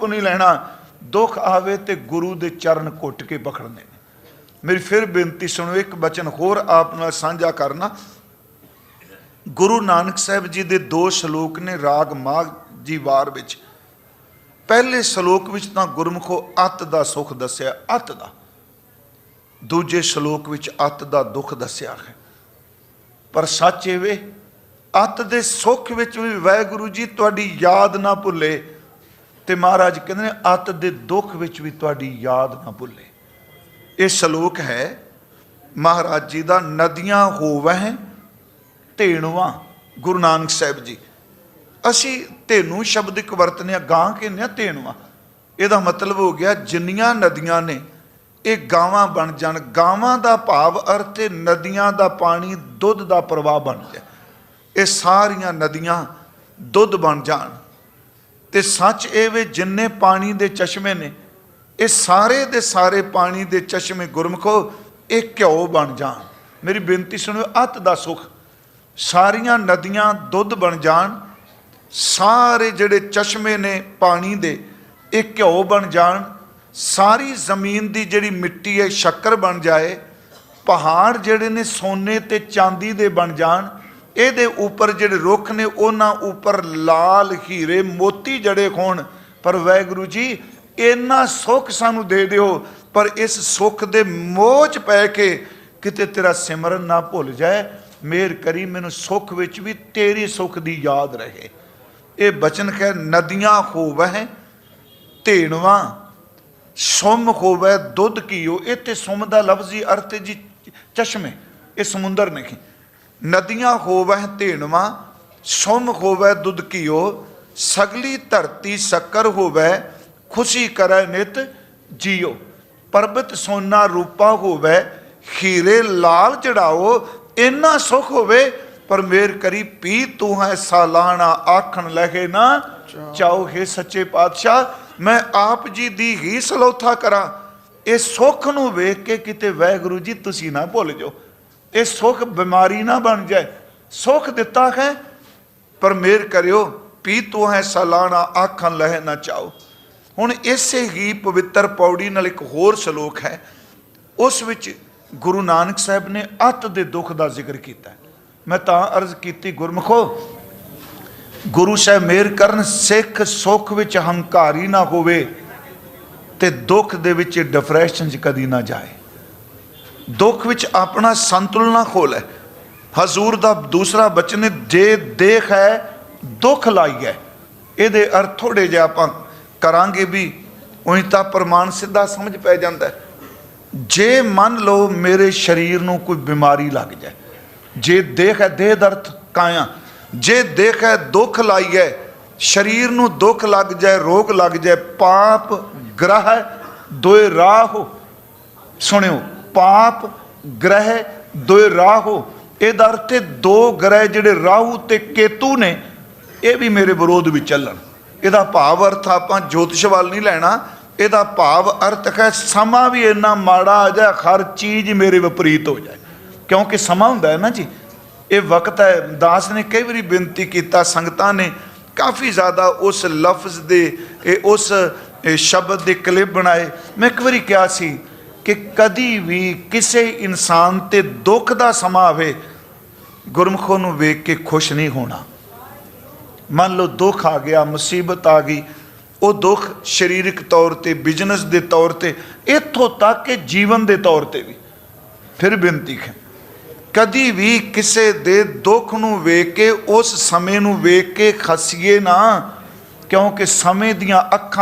ਰੂਪ ਨਹੀਂ ਲੈਣਾ, ਦੁੱਖ ਆਵੇ ਤੇ ਗੁਰੂ ਦੇ ਚਰਨ ਘੁੱਟ ਕੇ ਪਕੜਨੇ ਮੇਰੀ ਫਿਰ ਬੇਨਤੀ ਸੁਣੋ, ਇੱਕ ਬਚਨ ਹੋਰ ਆਪ ਨਾਲ ਸਾਂਝਾ ਕਰਨਾ। ਗੁਰੂ ਨਾਨਕ ਸਾਹਿਬ ਜੀ ਦੇ ਦੋ ਸ਼ਲੋਕ ਨੇ ਰਾਗ ਮਾਘ ਜੀ ਵਾਰ ਵਿੱਚ। ਪਹਿਲੇ ਸ਼ਲੋਕ ਵਿੱਚ ਤਾਂ ਗੁਰਮੁਖੋ ਅਤ ਦਾ ਸੁਖ ਦੱਸਿਆ, ਅਤ ਦਾ। ਦੂਜੇ ਸ਼ਲੋਕ ਵਿੱਚ ਅਤ ਦਾ ਦੁੱਖ ਦੱਸਿਆ ਹੈ। ਪਰ ਸੱਚ ਇਹ ਵੇ, ਅਤ ਦੇ ਸੁੱਖ ਵਿੱਚ ਵੀ ਵਾਹਿਗੁਰੂ ਜੀ ਤੁਹਾਡੀ ਯਾਦ ਨਾ ਭੁੱਲੇ। ਤੇ ਮਹਾਰਾਜ ਕਹਿੰਦੇ ਨੇ, ਅਤ ਦੇ ਦੁੱਖ ਵਿੱਚ ਵੀ ਤੁਹਾਡੀ ਯਾਦ ਨਾ ਭੁੱਲੇ। ਇਹ ਸ਼ਲੋਕ ਹੈ, ਮਹਾਰਾਜ ਜੀ ਦਾ, ਨਦੀਆਂ ਹੋਵਹਿ ਢੇਣਵਾ ਗੁਰੂ ਨਾਨਕ ਸਾਹਿਬ ਜੀ। ਅਸੀਂ ਤੈਨੂੰ ਸ਼ਬਦ ਇੱਕ ਵਰਤਨੇ ਆ, ਗਾਂ ਕਹਿੰਦੇ ਆ ਢੇਣਵਾ ਇਹਦਾ ਮਤਲਬ ਹੋ ਗਿਆ, ਜਿੰਨੀਆਂ ਨਦੀਆਂ ਨੇ, ਇਹ ਗਾਵਾਂ ਬਣ ਜਾਣ। ਗਾਵਾਂ ਦਾ ਭਾਵ ਅਰਥ ਹੈ, ਨਦੀਆਂ ਦਾ ਪਾਣੀ ਦੁੱਧ ਦਾ ਪ੍ਰਵਾਹ ਬਣ ਜਾਏ। ਇਹ ਸਾਰੀਆਂ ਨਦੀਆਂ ਦੁੱਧ ਬਣ ਜਾਣ। ਤੇ ਸੱਚ ਇਹ ਵੇ ਜਿੰਨੇ ਪਾਣੀ ਦੇ ਚਸ਼ਮੇ ਨੇ, ਇਹ ਸਾਰੇ ਦੇ ਸਾਰੇ ਪਾਣੀ ਦੇ ਚਸ਼ਮੇ ਗੁਰਮਖੋ, ਇਹ ਘਿਓ ਬਣ ਜਾਣ। ਮੇਰੀ ਬੇਨਤੀ ਸੁਣਿਓ, ਅਤ ਦਾ ਸੁਖ। ਸਾਰੀਆਂ ਨਦੀਆਂ ਦੁੱਧ ਬਣ ਜਾਣ, ਸਾਰੇ ਜਿਹੜੇ ਚਸ਼ਮੇ ਨੇ ਪਾਣੀ ਦੇ, ਇਹ ਘਿਓ ਬਣ ਜਾਣ। ਸਾਰੀ ਜ਼ਮੀਨ ਦੀ ਜਿਹੜੀ ਮਿੱਟੀ ਹੈ, ਸ਼ੱਕਰ ਬਣ ਜਾਏ। ਪਹਾੜ ਜਿਹੜੇ ਨੇ ਸੋਨੇ ਤੇ ਚਾਂਦੀ ਦੇ ਬਣ ਜਾਣ। ਇਹਦੇ ਉੱਪਰ ਜਿਹੜੇ ਰੁੱਖ ਨੇ, ਉਹਨਾਂ ਉੱਪਰ ਲਾਲ ਹੀਰੇ ਮੋਤੀ ਜੜੇ ਹੋਣ। ਪਰ ਵਾਹਿਗੁਰੂ ਜੀ, ਇੰਨਾ ਸੁੱਖ ਸਾਨੂੰ ਦੇ ਦਿਓ, ਪਰ ਇਸ ਸੁੱਖ ਦੇ ਮੋਹ ਚ ਪੈ ਕੇ ਕਿਤੇ ਤੇਰਾ ਸਿਮਰਨ ਨਾ ਭੁੱਲ ਜਾਏ। ਮੇਰ ਕਰੀ ਮੈਨੂੰ ਸੁੱਖ ਵਿੱਚ ਵੀ ਤੇਰੀ ਸੁੱਖ ਦੀ ਯਾਦ ਰਹੇ। ਇਹ ਬਚਨ ਹੈ ਨਦੀਆਂ ਹੋਵਹਿ ਢੇਣਵਾ ਸੁਮ ਹੋਵੇ ਦੁੱਧ ਕੀਓ ਇੱਥੇ ਸੁਮ ਦਾ ਲਫ਼ਜ਼ੀ ਅਰਥ ਜੀ, ਚਸ਼ਮੇ। ਇਹ ਸਮੁੰਦਰ ਨਹੀਂ। ਨਦੀਆਂ ਹੋਵੇ ਢੇਣਵਾ ਸੁਮ ਹੋਵੇ ਦੁੱਧ ਕੀਓ ਸਗਲੀ ਧਰਤੀ ਸ਼ੱਕਰ ਹੋਵੇ ਖੁਸ਼ੀ ਕਰੈ ਨਿਤ ਜੀਓ। ਪਰਬਤ ਸੋਨਾ ਰੂਪਾ ਹੋਵੇ ਹੀਰੇ ਲਾਲ ਚੜਾਓ ਇੰਨਾ ਸੁਖ ਹੋਵੇ ਪਰ ਮੇਰ ਕਰੀ ਪੀ ਤੂੰ ਹੈ ਸਾਲਾਨਾ ਆਖਣ ਲਗੇ ਨਾ ਚਾਓ। ਹੈ ਸੱਚੇ ਪਾਤਸ਼ਾਹ ਮੈਂ ਆਪ ਜੀ ਦੀ ਹੀ ਸਲੋਥਾ ਕਰਾਂ। ਇਹ ਸੁੱਖ ਨੂੰ ਵੇਖ ਕੇ ਕਿਤੇ ਵਾਹਿਗੁਰੂ ਜੀ ਤੁਸੀਂ ਨਾ ਭੁੱਲ ਜਾਓ। ਇਹ ਸੁੱਖ ਬਿਮਾਰੀ ਨਾ ਬਣ ਜਾਏ। ਸੁੱਖ ਦਿੱਤਾ ਹੈ, ਪਰ ਮੇਰ ਕਰਿਓ, ਪੀ ਤੂੰ ਹੈ ਸਾਲਾਨਾ ਆਖਾਂ ਲਹਿ ਨਾ ਚਾਓ। ਹੁਣ ਇਸੇ ਹੀ ਪਵਿੱਤਰ ਪੌੜੀ ਨਾਲ ਇੱਕ ਹੋਰ ਸ਼ਲੋਕ ਹੈ। ਉਸ ਵਿੱਚ ਗੁਰੂ ਨਾਨਕ ਸਾਹਿਬ ਨੇ ਅਤ ਦੇ ਦੁੱਖ ਦਾ ਜ਼ਿਕਰ ਕੀਤਾ। ਮੈਂ ਤਾਂ ਅਰਜ਼ ਕੀਤੀ, ਗੁਰਮਖੋ, ਗੁਰੂ ਸਾਹਿਬ ਮੇਰ ਕਰਨ ਸਿੱਖ ਸੁੱਖ ਵਿੱਚ ਹੰਕਾਰੀ ਨਾ ਹੋਵੇ ਤੇ ਦੁੱਖ ਦੇ ਵਿੱਚ ਡਿਪਰੈਸ਼ਨ 'ਚ ਕਦੀ ਨਾ ਜਾਏ। ਦੁੱਖ ਵਿੱਚ ਆਪਣਾ ਸੰਤੁਲਨ ਨਾ ਖੋਲੇ ਹਜ਼ੂਰ ਦਾ ਦੂਸਰਾ ਬਚਨ ਜੇ ਦੇਖ ਹੈ, ਦੁੱਖ ਲਾਈ ਹੈ ਇਹਦੇ ਅਰਥ ਥੋੜੇ ਜਿਹਾ ਆਪਾਂ ਕਰਾਂਗੇ ਵੀ ਉਹੀ ਤਾਂ ਪ੍ਰਮਾਣ ਸਿੱਧਾ ਸਮਝ ਪੈ ਜਾਂਦਾ ਜੇ ਮੰਨ ਲਓ ਮੇਰੇ ਸਰੀਰ ਨੂੰ ਕੋਈ ਬਿਮਾਰੀ ਲੱਗ ਜਾਏ, ਜੇ ਦੇਖ ਹੈ, ਦੇਹ ਦਰਦ ਕਾਇਆ, ਜੇ ਦੇਖ ਹੈ, ਦੁੱਖ ਲਾਈ ਹੈ ਸਰੀਰ ਨੂੰ ਦੁੱਖ ਲੱਗ ਜਾਏ, ਰੋਗ ਲੱਗ ਜਾਏ, ਪਾਪ ਗ੍ਰਹਿ, ਦੋਏ ਰਾਹੋ ਸੁਣਿਓ ਪਾਪ ਗ੍ਰਹਿ ਦੋਏ ਰਾਹੋ। ਇਹਦਾ ਅਰਥ ਹੈ ਦੋ ਗ੍ਰਹਿ ਜਿਹੜੇ ਰਾਹੂ ਤੇ ਕੇਤੂ ਨੇ, ਇਹ ਵੀ ਮੇਰੇ ਵਿਰੋਧ ਵਿੱਚ ਚੱਲਣ। ਇਹਦਾ ਭਾਵ ਅਰਥ ਆਪਾਂ ਜੋਤਿਸ਼ ਵੱਲ ਨਹੀਂ ਲੈਣਾ। ਇਹਦਾ ਭਾਵ ਅਰਥ ਹੈ ਸਮਾਂ ਵੀ ਇੰਨਾ ਮਾੜਾ ਆ ਜਾਏ, ਹਰ ਚੀਜ਼ ਮੇਰੇ ਵਿਪਰੀਤ ਹੋ ਜਾਏ। ਕਿਉਂਕਿ ਸਮਾਂ ਹੁੰਦਾ ਹੈ ਨਾ ਜੀ। ਇਹ ਵਕਤ ਹੈ, ਦਾਸ ਨੇ ਕਈ ਵਾਰੀ ਬੇਨਤੀ ਕੀਤਾ, ਸੰਗਤਾਂ ਨੇ ਕਾਫੀ ਜ਼ਿਆਦਾ ਉਸ ਲਫ਼ਜ਼ ਦੇ, ਇਹ ਉਸ ਸ਼ਬਦ ਦੇ ਕਲਿੱਪ ਬਣਾਏ। ਮੈਂ ਇੱਕ ਵਾਰੀ ਕਿਹਾ ਸੀ ਕਿ ਕਦੀ ਵੀ ਕਿਸੇ ਇਨਸਾਨ ਤੇ ਦੁੱਖ ਦਾ ਸਮਾਂ ਆਵੇ, ਗੁਰਮਖੋ ਨੂੰ ਵੇਖ ਕੇ ਖੁਸ਼ ਨਹੀਂ ਹੋਣਾ। ਮੰਨ ਲਓ ਦੁੱਖ ਆ ਗਿਆ, ਮੁਸੀਬਤ ਆ ਗਈ, ਉਹ ਦੁੱਖ ਸਰੀਰਕ ਤੌਰ ਤੇ, ਬਿਜ਼ਨਸ ਦੇ ਤੌਰ ਤੇ, ਇੱਥੋਂ ਤੱਕ ਕਿ ਜੀਵਨ ਦੇ ਤੌਰ ਤੇ ਵੀ। ਫਿਰ ਬੇਨਤੀ ਹੈ, ਕਦੀ ਵੀ ਕਿਸੇ ਦੇ ਦੁੱਖ ਨੂੰ ਵੇਖ ਕੇ, ਉਸ ਸਮੇਂ ਨੂੰ ਵੇਖ ਕੇ ਖਸੀਏ ਨਾ, ਕਿਉਂਕਿ ਸਮੇਂ ਦੀਆਂ ਅੱਖਾਂ